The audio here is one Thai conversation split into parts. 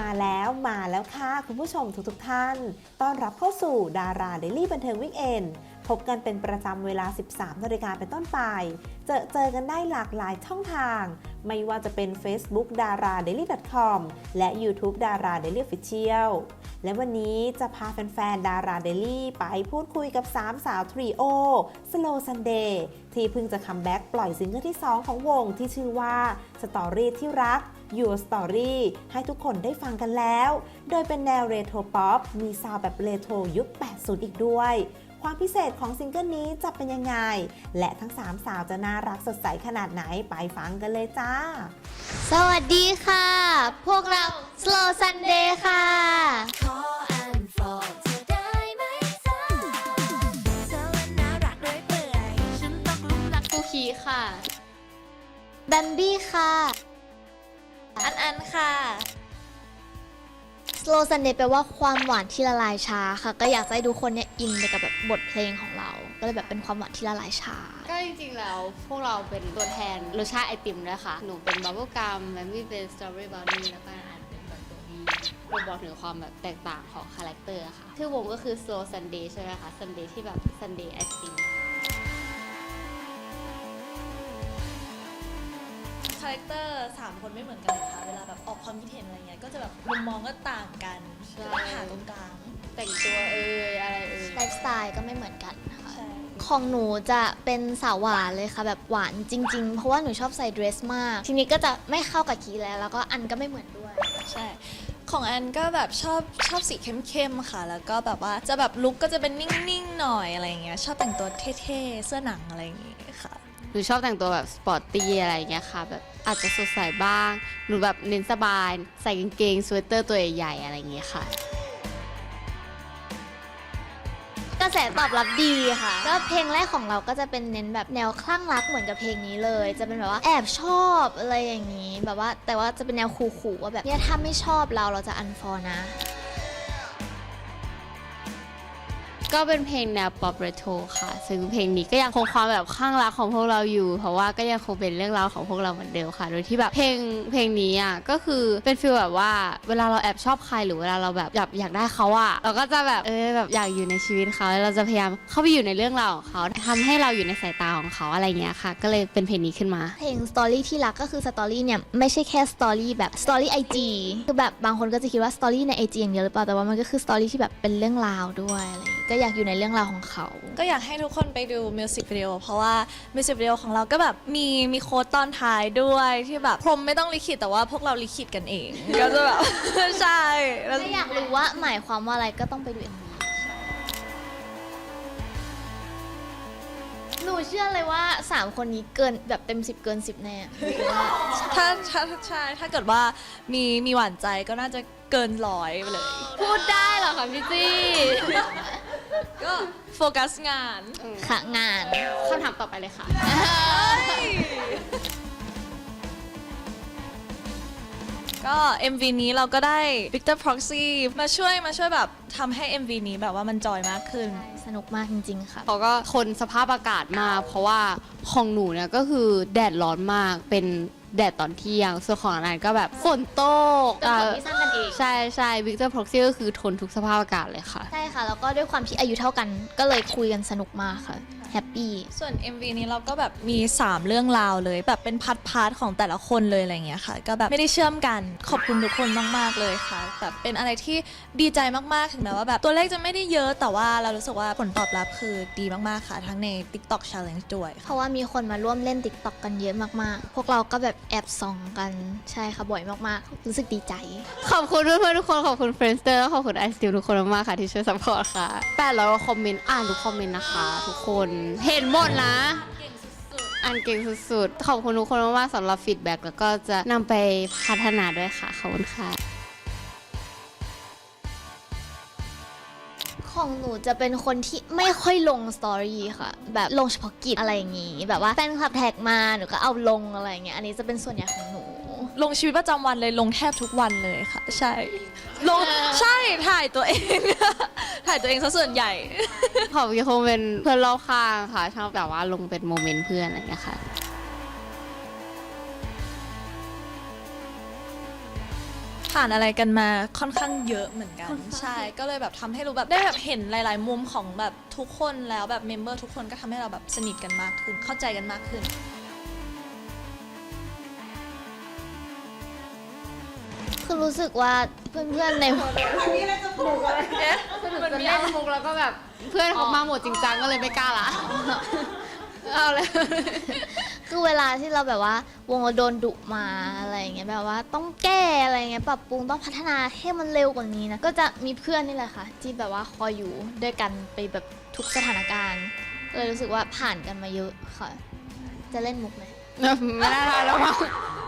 มาแล้วมาแล้วค่ะคุณผู้ชมทุกๆท่าน ต้อนรับเข้าสู่ดาราเดลี่บันเทิงวิกเอนพบกันเป็นประจำเวลา 13นาฬิกาเป็นต้นไป เจอเจอกันได้หลากหลายช่องทาง ไม่ว่าจะเป็น Facebook d a r a d a i l y com และ YouTube d a r a d a i l y Official และวันนี้จะพาแฟนๆ ดาราเดลี่ไปพูดคุยกับ 3 สาวทรีโอ Slow Sunday ที่เพิ่งจะคัมแบ็กปล่อยซิงเกิลที่ 2 ของวงที่ชื่อว่า Story ที่รัก Your Story ให้ทุกคนได้ฟังกันแล้ว โดยเป็นแนวเรโทรป๊อปมีซาวด์แบบเรโทรยุค 80 อีกด้วย ความพิเศษของซิงเกิลนี้จะเป็นยังไง และทั้ง3สาวจะน่ารักสดใสขนาดไหนไปฟังกันเลยจ้า สวัสดีค่ะ พวกเรา Slow Sunday ค่ะขออันฟอเธอได้ไหมจ๊ะเธอมันน่ารักด้วยเปื่อยฉันตกหลุมรักคูคีค่ะแบมบี้ค่ะ อันอันค่ะ Slow Sunday แปลว่าความหวานที่ละลายช้าค่ะ ก็อยากจะให้ทุกคนเนี่ยอินไปกับแบบบทเพลงของเรา ก็เลยแบบเป็นความหวานที่ละลายช้า ก็จริงๆแล้วพวกเราเป็นตัวแทนรสชาติไอติมด้วยค่ะ หนูเป็นบับเบิลกัมแมมมี่เป็นสตรอเบอรี่บราวนี่แล้วก็อันเป็นบัตเตอรี่เราบอกถึงความแบบแตกต่างของคาแรคเตอร์ค่ะชื่อวงก็คือ Slow Sunday ใช่ไหมคะ Sunday ที่แบบ Sunday ไอติม แรคเตอร์สามคนไม่เหมือนกันค่ะเวลาแบบออกความคิดเห็นอะไรเงี้ยก็จะแบบมุมมองก็ต่างกันใช่ ก็ต้องหาตรงกลางแต่งตัวเอ่ยอะไรเอ่ยไลฟ์สไตล์ก็ไม่เหมือนกันนะคะใช่ของหนูจะเป็นสาวหวานเลยค่ะ แบบหวานจริง ๆ เพราะว่าหนูชอบใส่เดรสมาก ทีนี้ก็จะไม่เข้ากับคีแล้ว แล้วก็อันก็ไม่เหมือนด้วย ใช่ ของอันก็แบบชอบชอบสีเข้มๆค่ะ แล้วก็แบบว่าจะแบบลุคก็จะเป็นนิ่งๆหน่อยอะไรเงี้ยชอบแต่งตัวเท่ๆเสื้อหนังอะไรอย่างงี้ค่ะ หนูชอบแต่งตัวแบบสปอร์ตตี้อะไรเงี้ยค่ะแบบอาจจะสดใสบ้าง หนูแบบเน้นสบาย ใส่กางเกงสเวตเตอร์ตัวใหญ่ๆอะไรเงี้ยค่ะ กระแสตอบรับดีค่ะ ก็เพลงแรกของเราก็จะเป็นเน้นแบบแนวคลั่งรักเหมือนกับเพลงนี้เลย จะเป็นแบบว่าแอบชอบอะไรอย่างนี้ แบบว่าแต่ว่าจะเป็นแนวขู่ๆว่าแบบเนี่ยถ้าไม่ชอบเราเราจะอันฟอนะ ก็เป็นเพลงแนวป๊อปเรโทค่ะ ซึ่งเพลงนี้ก็ยังคงความแบบข้างรักของพวกเราอยู่ เพราะว่าก็ยังคงเป็นเรื่องราวของพวกเราเหมือนเดิมค่ะ โดยที่แบบเพลงเพลงนี้อะก็คือเป็นฟีลแบบว่าเวลาเราแอบชอบใครหรือเวลาเราแบบอยากอยากได้เขาอะเราก็จะแบบเออแบบอยากอยู่ในชีวิตเขาแล้วเราจะพยายามเข้าไปอยู่ในเรื่องราวของเขาทำให้เราอยู่ในสายตาของเขาอะไรเงี้ยค่ะ ก็เลยเป็นเพลงนี้ขึ้นมา เพลง Story ที่รักก็คือสตอรี่เนี่ยไม่ใช่แค่สตอรี่แบบสตอรี่ไอจีคือแบบบางคนก็จะคิดว่าสตอรี่ในไอจีอย่างเดียวหรือเปล่าแต่ว่ามันก็คือสตอรี่ที่แบบเป็นเรื่องราวด้วยอะไร ก็อยากอยู่ในเรื่องราวของเขา ก็อยากให้ทุกคนไปดูมิวสิกวิดีโอเพราะว่ามิวสิกวิดีโอของเราก็แบบมีมีโค้ดตอนท้ายด้วยที่แบบพรหมไม่ต้องลิขิตแต่ว่าพวกเราลิขิตกันเอง ก็จะแบบ ใช่แล้ว ถ้าอยากรู้ว่าหมายความว่าอะไรก็ต้องไปดู MV หนูเชื่อเลยว่า 3 คนนี้เกินแบบเต็ม 10 เกิน 10 แน่ว่าถ้าถ้าใช่ถ้าเกิดว่ามีมีหวานใจก็น่าจะเกินร้อยไปเลย พูดได้เหรอคะพี่จี้ ก็โฟกัสงานค่ะงานคำถามต่อไปเลยค่ะก็ MV นี้เราก็ได้ Victor Proxy มาช่วยมาช่วยแบบทำให้ MV นี้แบบว่ามันจอยมากขึ้น สนุกมากจริง ๆ ค่ะ เขาก็ทนสภาพอากาศมากเพราะว่าของหนูเนี่ยก็คือแดดร้อนมากเป็น แดดตอนเที่ยง ส่วนของอันนั้นก็แบบฝนตกเป็นฝนที่สร้างกันเอง ใช่ใช่วิกเตอร์พร็อกซี่ก็คือทนทุกสภาพอากาศเลยค่ะ ใช่ค่ะ แล้วก็ด้วยความที่อายุเท่ากันก็เลยคุยกันสนุกมากค่ะ แฮปปี้ ส่วน MV นี้เราก็แบบมี 3 เรื่องราวเลย แบบเป็นพาร์ทพาร์ทของแต่ละคนเลยอะไรเงี้ยค่ะ ก็แบบไม่ได้เชื่อมกัน ขอบคุณทุกคนมาก ๆ เลยค่ะ แบบเป็นอะไรที่ดีใจมาก ๆ ถึงแม้ว่าแบบตัวเลขจะไม่ได้เยอะ แต่ว่าเรารู้สึกว่าผลตอบรับคือดีมาก ๆ ค่ะ ทั้งใน TikTok Challenge ด้วยเพราะว่ามีคนมาร่วมเล่นติ๊กต็อกกันเยอะมากๆ พวกเราก็แบบแอบส่องกันใช่ค่ะบ่อยมากๆ รู้สึกดีใจ ขอบคุณเพื่อนๆทุกคน ขอบคุณเฟรนสเตอร์และขอบคุณไอสติลทุกคนมากๆค่ะที่ช่วยซัพพอร์ตค่ะแปดร้อยคอมเมนต์อ่านทุกคอมเมนต์นะคะ ทุกคนเห็นหมดนะอ่านเก่งสุดๆ ขอบคุณทุกคนมากๆสำหรับฟีดแบ็กแล้วก็จะนำไปพัฒนาด้วยค่ะ ขอบคุณค่ะ ของหนูจะเป็นคนที่ไม่ค่อยลงสตอรี่ค่ะ แบบลงเฉพาะกิจอะไรอย่างงี้ แบบว่าแฟนคลับแท็กมาหนูก็เอาลงอะไรอย่างเงี้ยอันนี้จะเป็นส่วนใหญ่ของหนู ลงชีวิตประจำวันเลยลงแทบทุกวันเลยค่ะ ใช่ ลงใช่ถ่ายตัวเอง ถ่ายตัวเองซะส่วนใหญ่ ขอบยังคงเป็นเพื่อนรอบข้างค่ะ ชอบแบบว่าลงเป็นโมเมนต์เพื่อนอะไรอย่างเงี้ยค่ะ ผ่านอะไรกันมาค่อนข้างเยอะเหมือนกัน ใช่ก็เลยแบบทำให้รู้แบบได้แบบเห็นหลาย ๆ มุมของแบบทุกคนแล้วแบบเมมเบอร์ทุกคนก็ทำให้เราแบบสนิทกันมากขึ้นเข้าใจกันมากขึ้น คือรู้สึกว่าเพื่อนๆในสนุกจะเล่นมุกแล้วก็แบบเพื่อนเขามาหมดจริงจังก็เลยไม่กล้าละเอาเลย คือเวลาที่เราแบบว่าวงเราโดนดุมาอะไรอย่างเงี้ยแบบว่าต้องแก้อะไรอย่างเงี้ยปรับปรุงต้องพัฒนาให้มันเร็วกว่านี้นะก็จะมีเพื่อนนี่แหละค่ะ ที่แบบว่าคอยอยู่ด้วยกันไปแบบทุกสถานการณ์เลยรู้สึกว่าผ่านกันมาเยอะค่ะ จะเล่นมุกไหมไม่ได้แล้วมั้ง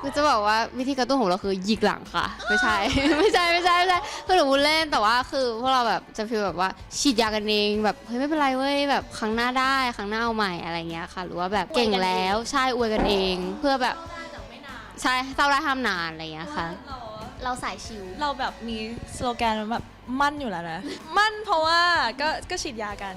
คือจะบอกว่าวิธีกระตุ้นของเราคือหยิกหลังค่ะ ไม่ใช่ ไม่ใช่ไม่ใช่ไม่ใช่คือหนูพูดเล่นแต่ว่าคือพวกเราแบบจะฟีลแบบว่าฉีดยากันเองแบบเฮ้ยไม่เป็นไรเว้ยแบบครั้งหน้าได้ครั้งหน้าเอาใหม่อะไรเงี้ยค่ะ หรือว่าแบบเก่งแล้วใช่อวยกันเอง เพื่อแบบใช่เศร้าได้ห้ามนานอะไรเงี้ยค่ะ เราสายชิวเราแบบมีสโลแกนแบบมั่นอยู่แล้วนะ มั่นเพราะว่าก็ก็ฉีดยากัน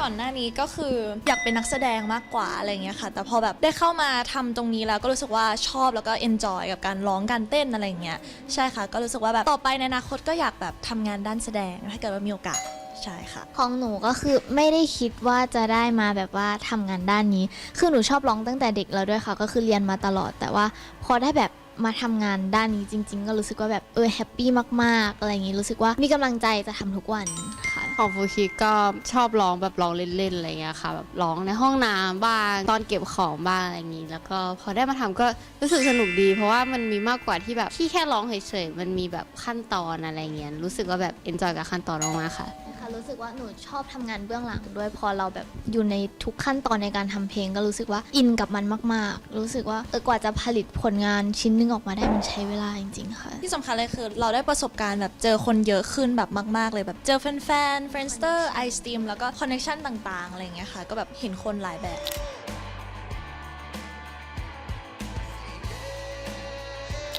ก่อนหน้านี้ก็คืออยากเป็นนักแสดงมากกว่าอะไรเงี้ยค่ะ แต่พอแบบได้เข้ามาทำตรงนี้แล้วก็รู้สึกว่าชอบแล้วก็เอนจอยกับการร้องการเต้นอะไรเงี้ยใช่ค่ะ ก็รู้สึกว่าแบบต่อไปในอนาคตก็อยากแบบทำงานด้านแสดงถ้าเกิดว่ามีโอกาสใช่ค่ะของหนูก็คือไม่ได้คิดว่าจะได้มาแบบว่าทำงานด้านนี้ คือหนูชอบร้องตั้งแต่เด็กแล้วด้วยค่ะ ก็คือเรียนมาตลอด แต่ว่าพอได้แบบมาทำงานด้านนี้จริง ๆ ก็รู้สึกว่าแบบเออแฮปปี้มากๆอะไรอย่างงี้รู้สึกว่ามีกำลังใจจะทำทุกวันค่ะ ของฟูคิก็ชอบร้องแบบร้องเล่นๆอะไรเงี้ยค่ะแบบร้องในห้องน้ำบ้างตอนเก็บของบ้างอะไรอย่างงี้ แล้วก็พอได้มาทำก็รู้สึกสนุกดี เพราะว่ามันมีมากกว่าที่แบบที่แค่ร้องเฉยๆมันมีแบบขั้นตอนอะไรเงี้ยรู้สึกว่าแบบเอนจอยกับขั้นตอนมากๆค่ะค่ะ รู้สึกว่าหนูชอบทำงานเบื้องหลังด้วยพอเราแบบอยู่ในทุกขั้นตอนในการทำเพลง ก็รู้สึกว่าอินกับมันมาก ๆ รู้สึกว่าเออกว่าจะผลิตผลงานชิ้นหนึงออกมาได้มันใช้เวลาจริง ๆ ค่ะ ที่สำคัญเลยคือเราได้ประสบการณ์แบบเจอคนเยอะขึ้นแบบมาก ๆ เลยแบบเจอแฟนๆ f r i e n d s t e r i s t e a m แล้วก็คอนเน t ชันต่าง ๆ อะไรอย่างเงี้ยค่ะ ก็แบบเห็นคนหลายแบบ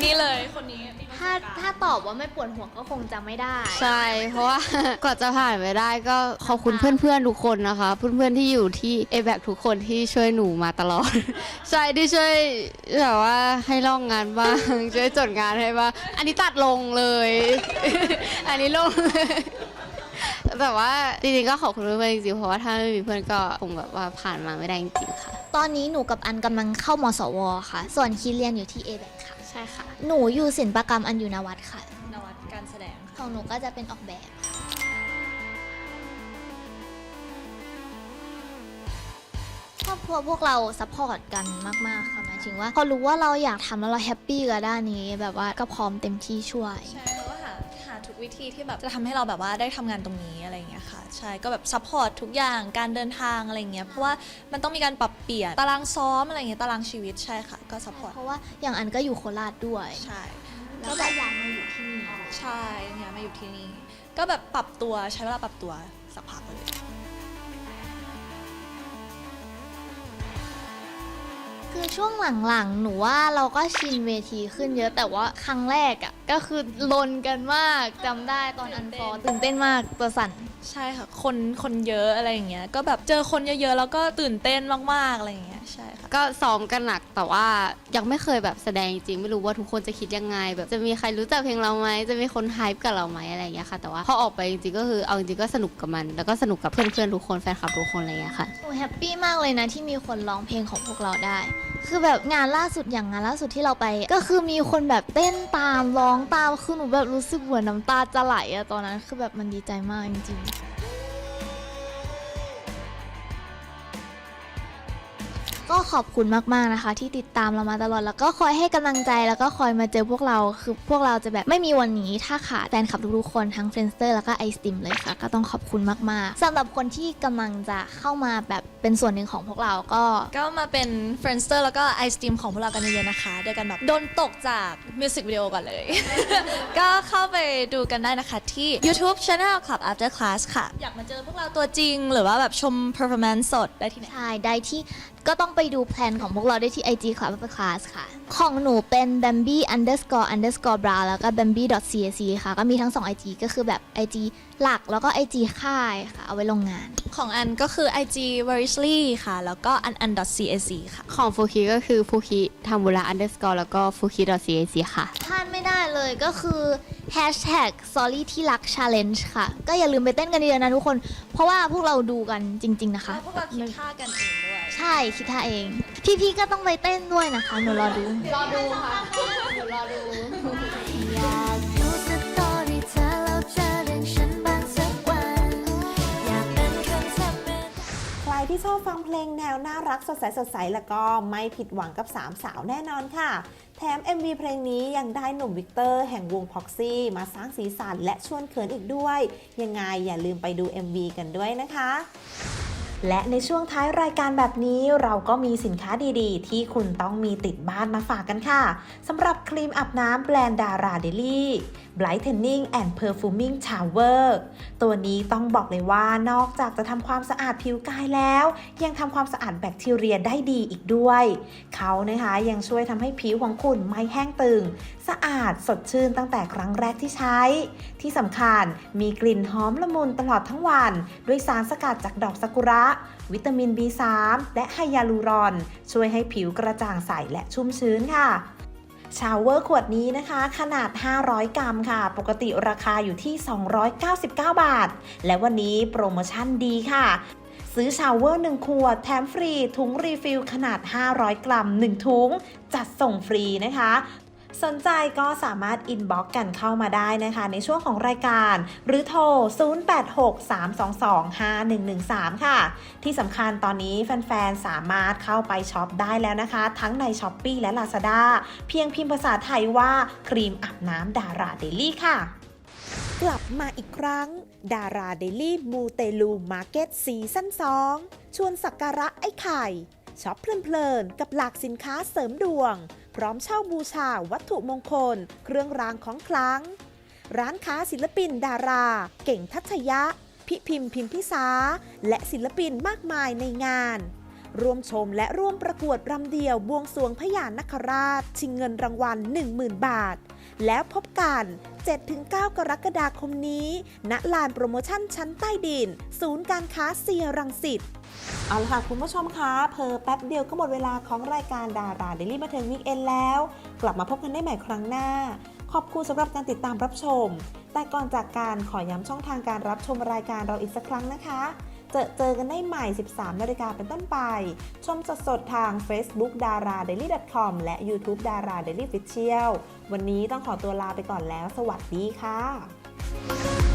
นี่เลยคนนี้ ถ้าถ้าตอบว่าไม่ปวดหัวก็คงจะไม่ได้ ใช่ เพราะว่า กว่าจะผ่านไปได้ก็ขอบคุณเพื่อนๆทุกคนนะคะ เพื่อนๆที่อยู่ที่ a b a c ทุกคนที่ช่วยหนูมาตลอด ใช่ที่ช่วยแบบว่าให้ลองงานบ้าง ช่วยจดงานให้บ้างอันนี้ตัดลงเลย อันนี้ลงเลยแต่ว่าจริงๆก็ขอบคุณเพื่อนๆจริงๆเพราะว่าถ้าไม่มีเพื่อนก็คงแบบว่าผ่านมาไม่ได้จริงๆค่ะ ตอนนี้หนูกับอันกำลังเข้ามสวค่ะ ส่วนคีเรียนอยู่ที่ a b a c ค่ะ ใช่ค่ะ หนูอยู่ศิลปกรรมอันอยู่นวัดค่ะ นวัตการแสดงของหนูก็จะเป็นออกแบบ ครอบครัวพวกเราซัพพอร์ตกันมาก ๆ ค่ะหมายถึงว่าพอรู้ว่าเราอยากทำแล้วเราแฮปปี้กับด้านนี้ แบบว่าก็พร้อมเต็มที่ช่วย ใช่ วิธีที่แบบจะทำให้เราแบบว่าได้ทำงานตรงนี้อะไรอย่างเงี้ยค่ะใช่ก็แบบซัพพอร์ตทุกอย่างการเดินทางอะไรอย่างเงี้ยเพราะว่ามันต้องมีการปรับเปลี่ยนตารางซ้อมอะไรอย่างเงี้ยตารางชีวิตใช่ค่ะ ก็ซัพพอร์ตเพราะว่าอย่างอันก็อยู่โคราชด้วยใช่แล้วก็ย้ายมาอยู่ที่นี่ใช่เนี่ยมาอยู่ที่นี่ก็แบบปรับตัวใช้เวลาปรับตัวสักพักเลย คือช่วงหลังๆ หนูว่าเราก็ชินเวทีขึ้นเยอะแต่ว่าครั้งแรกอะ่ะก็คือลนกันมากจำได้ตอนอันฟอร์ตื่นเต้นมากตัวสั่น ใช่ค่ะ คนคนเยอะอะไรอย่างเงี้ย ก็แบบเจอคนเยอะๆ แล้วก็ตื่นเต้นมากๆ อะไรอย่างเงี้ย ใช่ค่ะ ก็ซ้อมกันหนักแต่ว่ายังไม่เคยแบบแสดงจริง ไม่รู้ว่าทุกคนจะคิดยังไง แบบจะมีใครรู้จักเพลงเราไหมจะมีคนไฮป์กับเราไหมอะไรอย่างเงี้ยค่ะ แต่ว่าพอออกไปจริงๆก็คือเอาจริงๆก็สนุกกับมัน แล้วก็สนุกกับเพื่อนๆทุกคนแฟนคลับทุกคนอะไรอย่างเงี้ยค่ะ หนูแฮปปี้มากเลยนะที่มีคนร้องเพลงของพวกเราได้ คือแบบงานล่าสุดอย่างงานล่าสุดที่เราไป ก็คือมีคนแบบเต้นตามร้องตามคือหนูแบบรู้สึกเหมือนน้ำตาจะไหลอะตอนนั้น คือแบบมันดีใจมากจริงๆ ก็ขอบคุณมากๆนะคะ ที่ติดตามเรามาตลอดแล้วก็คอยให้กำลังใจแล้วก็คอยมาเจอพวกเราคือพวกเราจะแบบไม่มีวันนี้ถ้าขาดแฟนคลับทุกๆคนทั้งเฟรนสเตอร์แล้วก็ไอสติมเลยค่ะ ก็ต้องขอบคุณมากๆสำหรับคนที่กำลังจะเข้ามาแบบเป็นส่วนหนึ่งของพวกเราก็ก็มาเป็น f r i e n d s t e r แล้วก็ไอสต a มของพวกเรากันเยอะๆนะคะโดยกันแบบโดนตกจากมิวสิกวิดีโอก่อนเลย ก็เข้าไปดูกันได้นะคะที่ YouTube Channel Club After Class ค่ะ อยากมาเจอพวกเราตัวจริง หรือว่าแบบชม performance สดได้ที่ไหนใช่ได้ที่ ก็ต้องไปดูแพลนของพวกเราได้ที่ IG Club of Class ค่ะ ของหนูเป็น bambi underscore underscore bra แล้วก็ bambi cac ค่ะ ก็มีทั้ง 2 IG ก็คือแบบ IG หลักแล้วก็ IG ค่ายค่ะ เอาไว้ลงงาน ของอันก็คือ IG v e r i s l y ค่ะ แล้วก็ an an .cac ค่ะ ของฟูคิก็คือฟูคิทำบุระ underscore แล้วก็ฟูคิ .cac ค่ะ พลาดไม่ได้เลยก็คือ hashtag sorry ที่รัก challenge ค่ะ ก็อย่าลืมไปเต้นกันเยอะๆนะทุกคน เพราะว่าพวกเราดูกันจริง ๆ นะคะ พวกเราคิดท่ากันเองด้วย ใช่คิดท่าเอง พี่ๆก็ต้องไปเต้นด้วยนะคะหนูรอดูรอดูค่ะรอดู อยากดูสตอรี่เธอแล้วจะเรียกฉันบ้างสักวัน อยากเป็นคนทำเป็น ใครที่ชอบฟังเพลงแนวน่ารักสดใสสดใสแล้วก็ไม่ผิดหวังกับสามสาวแน่นอนค่ะ แถม MV เพลงนี้ยังได้หนุ่มวิกเตอร์แห่งวงพ็อกซี่มาสร้างสีสันและชวนเขินอีกด้วย ยังไงอย่าลืมไปดู MV กันด้วยนะคะ และในช่วงท้ายรายการแบบนี้เราก็มีสินค้าดีๆ ที่คุณต้องมีติดบ้านมาฝากกันค่ะสำหรับครีมอาบน้ำแบรนด์ดาราเดลี่ Brightening and Perfuming Shower ตัวนี้ต้องบอกเลยว่านอกจากจะทำความสะอาดผิวกายแล้ว ยังทำความสะอาดแบคทีเรียได้ดีอีกด้วย เขานะคะยังช่วยทำให้ผิวของคุณไม่แห้งตึง สะอาดสดชื่นตั้งแต่ครั้งแรกที่ใช้ ที่สำคัญมีกลิ่นหอมละมุนตลอดทั้งวัน ด้วยสารสกัดจากดอกซากุระ วิตามิน B3 และไฮยาลูรอน ช่วยให้ผิวกระจ่างใสและชุ่มชื้นค่ะชาวเวอร์ขวดนี้นะคะ ขนาด 500 กรัมค่ะ ปกติราคาอยู่ที่ 299 บาท และวันนี้โปรโมชั่นดีค่ะ ซื้อชาวเวอร์ 1 ขวด แถมฟรี ถุงรีฟิลขนาด 500 กรัม 1 ถุง จัดส่งฟรีนะคะ สนใจก็สามารถอินบ็อกกันเข้ามาได้นะคะ ในช่วงของรายการ หรือโทร 0863225113 ค่ะ ที่สำคัญตอนนี้แฟนๆ สามารถเข้าไปช็อปได้แล้วนะคะ ทั้งใน s h อ p e e และ Lazada เพียงพิมพ์ภาษาไทยว่าครีมอาบน้ำดาราเดลี่ค่ะ กลับมาอีกครั้ง ดาราเดลี่มูเตลูมาร์เก็ตซีซั่น2ชวนสักการะไอ้ไข่ช็อปเพลินๆ กับหลากสินค้าเสริมดวง พร้อมเช่าบูชาวัตถุมงคล เครื่องรางของคลัง ร้านค้าศิลปินดารา เก่งทัชยะ พิพิมพ์พิมพิสาและศิลปินมากมายในงาน ร่วมชมและร่วมประกวดรำเดียวบวงสวงพญานคราช ชิงเงินรางวัล 10,000 บาท แล้วพบกัน 7-9 กรกฎาคมนี้ ณ ลานโปรโมชั่นชั้นใต้ดิน ศูนย์การค้าเซียรังสิตเอาละค่ะ คุณผู้ชมคะเพอแป๊บเดียวก็หมดเวลาของรายการดาราเดลี่บันเทิงวีคเอนแล้ว กลับมาพบกันได้ใหม่ครั้งหน้า ขอบคุณสำหรับการติดตามรับชม แต่ก่อนจากการขอย้ำช่องทางการรับชมรายการเราอีกสักครั้งนะคะ เจอเจอกันได้ใหม่ 13 นาฬิกาเป็นต้นไป ชมสดๆทาง Facebook d a r a d a i l y com และ YouTube d a r a Daily Official วันนี้ต้องขอตัวลาไปก่อนแล้ว สวัสดีค่ะ